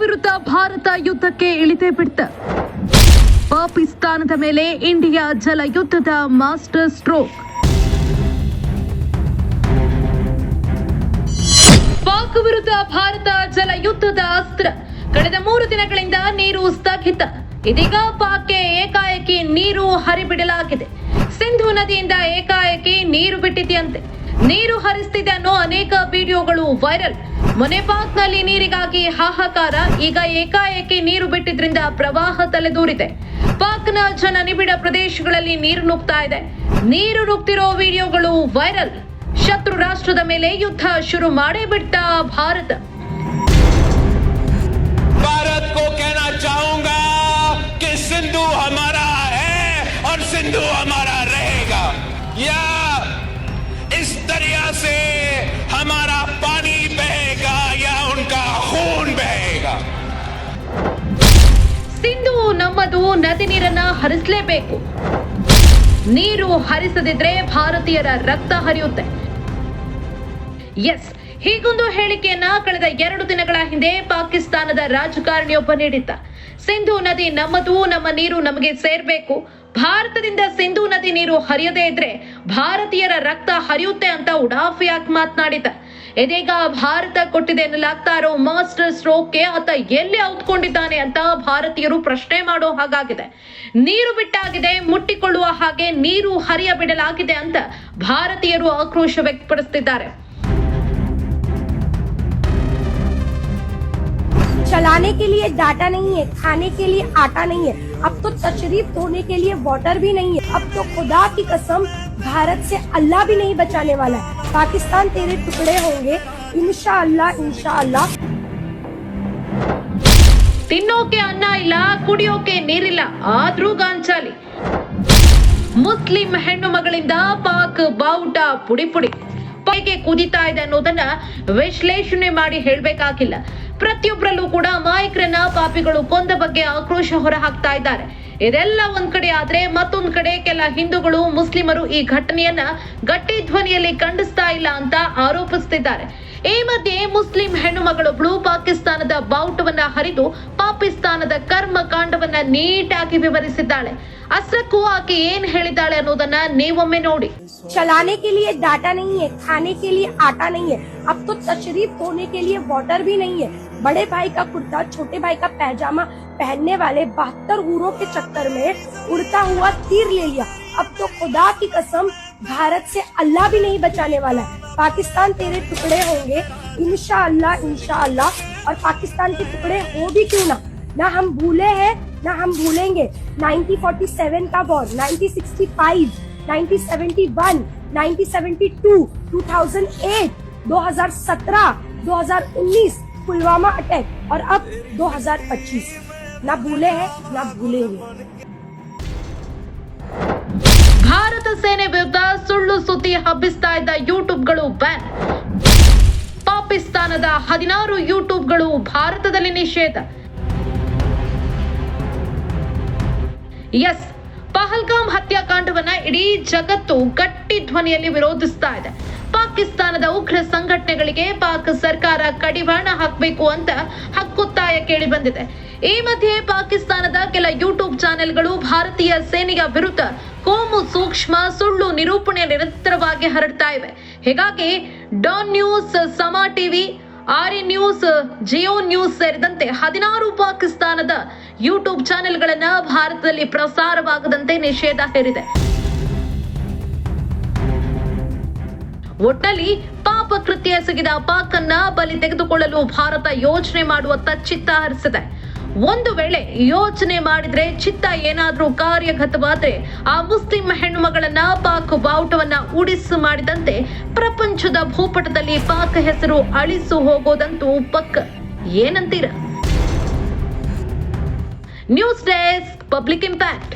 ವಿರುದ್ಧ ಭಾರತ ಯುದ್ಧಕ್ಕೆ ಇಳಿದೇ ಬಿಡ್ತ. ಪಾಕಿಸ್ತಾನದ ಮೇಲೆ ಇಂಡಿಯಾ ಜಲ ಯುದ್ಧದ ಮಾಸ್ಟರ್ ಸ್ಟ್ರೋಕ್. ಪಾಕ್ ವಿರುದ್ಧ ಭಾರತ ಜಲ ಯುದ್ಧದ ಅಸ್ತ್ರ. ಕಳೆದ ಮೂರು ದಿನಗಳಿಂದ ನೀರು ಸ್ಥಗಿತ. ಇದೀಗ ಪಾಕ್ಗೆ ಏಕಾಏಕಿ ನೀರು ಹರಿಬಿಡಲಾಗಿದೆ. ಸಿಂಧು ನದಿಯಿಂದ ಏಕಾಏಕಿ ನೀರು ಬಿಟ್ಟಿದೆಯಂತೆ. ನೀರು ಹರಿಸ್ತಿದೆ ಅನ್ನೋ ಅನೇಕ ವಿಡಿಯೋಗಳು ವೈರಲ್ ಮೊನ್ನೆ ಪಾಕ್ನಲ್ಲಿ ನೀರಿಗಾಗಿ ಹಾಹಾಕಾರ ಈಗ ಏಕಾಏಕಿ ನೀರು ಬಿಟ್ಟಿದ್ರಿಂದ ಪ್ರವಾಹ ತಲೆದೂರಿದೆ ಪಾಕ್ನ ಜನ ನಿಬಿಡ ಪ್ರದೇಶಗಳಲ್ಲಿ ನೀರು ನುಗ್ತಾ ಇದೆ ನೀರು ನುಗ್ತಿರೋ ವಿಡಿಯೋಗಳು ವೈರಲ್ ಶತ್ರು ರಾಷ್ಟ್ರದ ಮೇಲೆ ಯುದ್ಧ ಶುರು ಮಾಡೇ ಬಿಡ್ತಾ ಭಾರತ भारत को कहना चाहूंगा कि सिंधु हमारा है और सिंधु हमारा ನಮ್ಮದು ನದಿ ನೀರನ್ನ ಹರಿಸಲೇಬೇಕು. ನೀರು ಹರಿಸದಿದ್ರೆ ಭಾರತೀಯರ ರಕ್ತ ಹರಿಯುತ್ತೆ. ಎಸ್ ಹೀಗೊಂದು ಹೇಳಿಕೆಯನ್ನ ಕಳೆದ ಎರಡು ದಿನಗಳ ಹಿಂದೆ ಪಾಕಿಸ್ತಾನದ ರಾಜಕಾರಣಿಯೊಬ್ಬ ನೀಡಿದ್ದ. ಸಿಂಧು ನದಿ ನಮ್ಮದು, ನಮ್ಮ ನೀರು ನಮಗೆ ಸೇರ್ಬೇಕು. ಭಾರತದಿಂದ ಸಿಂಧು ನದಿ ನೀರು ಹರಿಯದೇ ಇದ್ರೆ ಭಾರತೀಯರ ರಕ್ತ ಹರಿಯುತ್ತೆ ಅಂತ ಉಡಾಫಿಯಾಗಿ ಮಾತನಾಡಿದ್ದ. ಇದೀಗ ಭಾರತ ಕೊಟ್ಟಿದೆ ಎನ್ನಲಾಗ್ತಾ ಇರೋ ಮಾಸ್ಟರ್ ಸ್ಟ್ರೋಕ್ಗೆ ಆತ ಎಲ್ಲಿ ಔತ್ಕೊಂಡಿದ್ದಾನೆ ಅಂತ ಭಾರತೀಯರು ಪ್ರಶ್ನೆ ಮಾಡೋ ಹಾಗಾಗಿದೆ ನೀರು ಬಿಟ್ಟಾಗಿದೆ ಮುಟ್ಟಿಕೊಳ್ಳುವ ಹಾಗೆ ನೀರು ಹರಿಯ ಬಿಡಲಾಗಿದೆ ಅಂತ ಭಾರತೀಯರು ಆಕ್ರೋಶ ವ್ಯಕ್ತಪಡಿಸುತ್ತಿದ್ದಾರೆ चलाने के लिए डाटा नहीं है खाने के लिए आटा नहीं है अब तो तशरीफ धोने के लिए वाटर भी नहीं है अब तो खुदा की कसम भारत से अल्लाह भी नहीं बचाने वाला है पाकिस्तान तेरे टुकड़े होंगे इंशाअल्लाह इंशाअल्लाह ತಿನ್ನೋಕೆ ಅನ್ನ ಇಲ್ಲ ಕುಡಿಯೋಕೆ ನೀರಿಲ್ಲ ಆದ್ರೂ ಗಾಂಚಾಲಿ ಮುಸ್ಲಿಂ ಹೆಣ್ಣು ಮಗಳಿಂದ ಪಾಕ್ ಬಾವುಟ ಪುಡಿ ಪುಡಿ ಹೇಗೆ ಕುದಿತಾ ಇದೆ ಅನ್ನೋದನ್ನ ವಿಶ್ಲೇಷಣೆ ಮಾಡಿ ಹೇಳ್ಬೇಕಾಗಿಲ್ಲ ಪ್ರತಿಯೊಬ್ಬರಲ್ಲೂ ಕೂಡ ಅಮಾಯಕರನ್ನ ಪಾಪಿಗಳು ಕೊಂದ ಬಗ್ಗೆ ಆಕ್ರೋಶ ಹೊರಹಾಕ್ತಾ ಇದ್ದಾರೆ. ಇದೆಲ್ಲ ಒಂದ್ ಕಡೆ ಆದ್ರೆ ಮತ್ತೊಂದ್ ಕಡೆ ಕೆಲ ಹಿಂದೂಗಳು, ಮುಸ್ಲಿಮರು ಈ ಘಟನೆಯನ್ನ ಗಟ್ಟಿ ಧ್ವನಿಯಲ್ಲಿ ಖಂಡಿಸ್ತಾ ಇಲ್ಲ ಅಂತ ಆರೋಪಿಸುತ್ತಿದ್ದಾರೆ ಈ ಮಧ್ಯೆ ಮುಸ್ಲಿಂ ಹೆಣ್ಣು ಮಗಳೊಬ್ಳು ಪಾಕಿಸ್ತಾನದ ಬಾವುಟವನ್ನ ಹರಿದು ಪಾಕಿಸ್ತಾನದ ಕರ್ಮ ಕಾಂಡವನ್ನ ನೀಟಾಗಿ ವಿವರಿಸಿದ್ದಾಳೆ ಅಷ್ಟಕ್ಕೂ ಆಕೆ ಏನ್ ಹೇಳಿದ್ದಾಳೆ ಅನ್ನೋದನ್ನ ನೀವೊಮ್ಮೆ ನೋಡಿ चलाने के लिए डाटा नहीं है खाने के लिए आटा नहीं है अब तो तशरीफ धोने के लिए वाटर भी नहीं है बड़े भाई का कुर्ता छोटे भाई का पैजामा पहनने वाले बहत्तर हूरों के चक्कर में उड़ता हुआ तीर ले लिया अब तो खुदा की कसम भारत से अल्लाह भी नहीं बचाने वाला है। पाकिस्तान तेरे टुकड़े होंगे इंशाअल्लाह इंशाअल्लाह। और पाकिस्तान के टुकड़े हो भी क्यों ना? ना हम भूले हैं ना हम भूलेंगे। 1947 का वॉर 1965 1971, 1972, 2008, 2017, 2019 पुलवामा अटैक और अब 2025 ना भूले हैं ना भूलेंगे। ಭಾರತ ಸೇನೆ ವಿರುದ್ಧ ಸುಳ್ಳು ಸುದ್ದಿ ಹಬ್ಬಿಸ್ತಾ ಇದ್ದ ಯೂಟ್ಯೂಬ್ಗಳು ಬ್ಯಾನ್. ಪಾಕಿಸ್ತಾನದ ಹದಿನಾರು ಯೂಟ್ಯೂಬ್ಗಳು ಭಾರತದಲ್ಲಿ ನಿಷೇಧ. ಎಸ್, ಪಹಲ್ಗಾಮ್ ಹತ್ಯಾಕಾಂಡವನ್ನ ಇಡೀ ಜಗತ್ತು ಗಟ್ಟಿ ಧ್ವನಿಯಲ್ಲಿ ವಿರೋಧಿಸ್ತಾ ಇದೆ. ಪಾಕಿಸ್ತಾನದ ಉಗ್ರ ಸಂಘಟನೆಗಳಿಗೆ ಪಾಕ್ ಸರ್ಕಾರ ಕಡಿವಾಣ ಹಾಕಬೇಕು ಅಂತ ಹಕ್ಕೊತ್ತಾಯ ಕೇಳಿ ಬಂದಿದೆ. ಈ ಮಧ್ಯೆ ಪಾಕಿಸ್ತಾನದ ಕೆಲ ಯೂಟ್ಯೂಬ್ ಚಾನೆಲ್ಗಳು ಭಾರತೀಯ ಸೇನೆಯ ವಿರುದ್ಧ ಕೋಮು ಸೂಕ್ಷ್ಮ ಸುಳ್ಳು ನಿರೂಪಣೆ ನಿರಂತರವಾಗಿ ಹರಡ್ತಾ ಇವೆ. ಹೀಗಾಗಿ Dawn news, Samaa TV ARY news, Geo news ಸೇರಿದಂತೆ ಹದಿನಾರು ಪಾಕಿಸ್ತಾನದ ಯೂಟ್ಯೂಬ್ ಚಾನೆಲ್ಗಳನ್ನ ಭಾರತದಲ್ಲಿ ಪ್ರಸಾರವಾಗದಂತೆ ನಿಷೇಧ ಹೇರಿದೆ. ಒಟ್ಟಲ್ಲಿ ಪಾಪ ಕೃತ್ಯ ಎಸಗಿದ ಪಾಕ್ ಬಲಿ ತೆಗೆದುಕೊಳ್ಳಲು ಭಾರತ ಯೋಚನೆ ಮಾಡುವ ಚಿತ್ತ ಹರಿಸಿದೆ. ಒಂದು ವೇಳೆ ಯೋಚನೆ ಮಾಡಿದ್ರೆ ಚಿತ್ತ ಏನಾದ್ರೂ ಕಾರ್ಯಗತವಾದ್ರೆ ಆ ಮುಸ್ಲಿಂ ಹೆಣ್ಣುಮಗಳನ್ನ ಪಾಕ್ ಬಾವುಟವನ್ನ ಉಡಿಸು ಮಾಡಿದಂತೆ ಪ್ರಪಂಚದ ಭೂಪಟದಲ್ಲಿ ಪಾಕ್ ಹೆಸರು ಅಳಿಸು ಹೋಗೋದಂತೂ ಪಕ್ಕ ಏನಂತೀರ? News desk, public impact.